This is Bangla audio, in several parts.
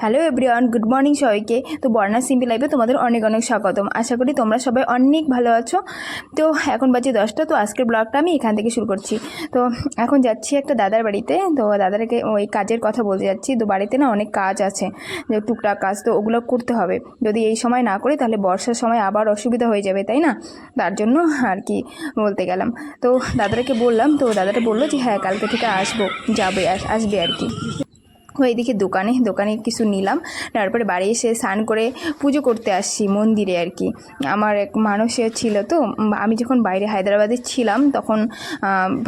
হ্যালো এভরিওয়ান গুড মর্নিং সবাইকে। তো বর্ণা সিম্পি লাইফে তোমাদের অনেক অনেক স্বাগতম। আশা করি তোমরা সবাই অনেক ভালো আছো। তো এখন বাজে দশটা, তো আজকের ব্লগটা আমি এখান থেকে শুরু করছি। তো এখন যাচ্ছি একটা দাদার বাড়িতে। তো দাদারকে ওই কাজের কথা বলতে যাচ্ছি। তো বাড়িতে না অনেক কাজ আছে। যে টুকটাক কাজ তো ওগুলো করতে হবে। যদি এই সময় না করি তাহলে বর্ষার সময় আবার অসুবিধা হয়ে যাবে, তাই না? তার জন্য আর কি বলতে গেলাম। তো দাদাকে বললাম, তো দাদাটা বলল যে হ্যাঁ কালকে থেকে আসব, যাবে, আস- আসবে আর কি। ওইদিকে দোকানে দোকানে কিছু নিলাম। তারপরে বাড়ি এসে স্নান করে পুজো করতে আসছি মন্দিরে আর কি। আমার এক মানুষ ছিল তো, আমি যখন বাইরে হায়দ্রাবাদে ছিলাম তখন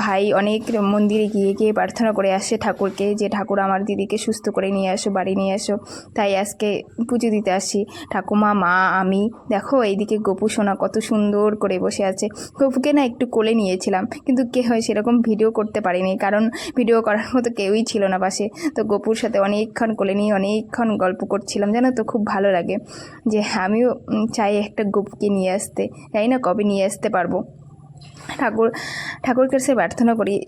ভাই অনেক মন্দিরে গিয়ে গিয়ে প্রার্থনা করে আসে ঠাকুরকে যে, ঠাকুর আমার দিদিকে সুস্থ করে নিয়ে আসো, বাড়ি নিয়ে আসো। তাই আজকে পুজো দিতে আসি ঠাকুমা, মা, আমি, দেখো এইদিকে গপু সোনা কত সুন্দর করে বসে আছে। গপুকে না একটু কোলে নিয়েছিলাম, কিন্তু কে হয় সেরকম ভিডিও করতে পারিনি, কারণ ভিডিও করার মতো কেউই ছিল না পাশে। তো গপুর সাথে অনেকক্ষণ কোলে নিয়ে অনেকক্ষণ গল্প করছিলাম, জানো তো? খুব ভালো লাগে যে আমিও চাই একটা গুপকে নিয়ে আসতে। জানি না কবে নিয়ে আসতে পারব। ঠাকুর ঠাকুর কাছে প্রার্থনা করি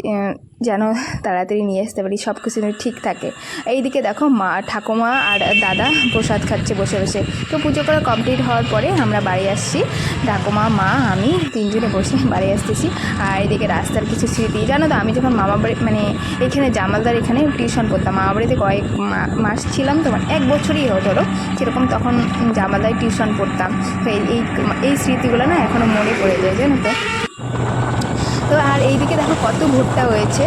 যেন তাড়াতাড়ি নিয়ে আসতে পারি সব কিছু ঠিক থাকে। এইদিকে দেখো মা, ঠাকুমা আর দাদা প্রসাদ খাচ্ছে বসে বসে। তো পুজো করা কমপ্লিট হওয়ার পরে আমরা বাড়ি আসছি। ঠাকুমা, মা, আমি তিনজনে বসে বাড়ি আসতেছি। আর এদিকে রাস্তার কিছু স্মৃতি জানো তো আমি যখন মামা বাড়ি মানে এখানে জামালদার এখানে টিউশন করতাম মামা বাড়িতে কয়েক মাস ছিলাম, তো মানে এক বছরই ধরো, সেরকম তখন জামালদার টিউশন পড়তাম। তো এই- এই স্মৃতিগুলো না এখনও মনে পড়ে যায়, জানো তো? তো আর এইদিকে দেখো কত ভুট্টা হয়েছে।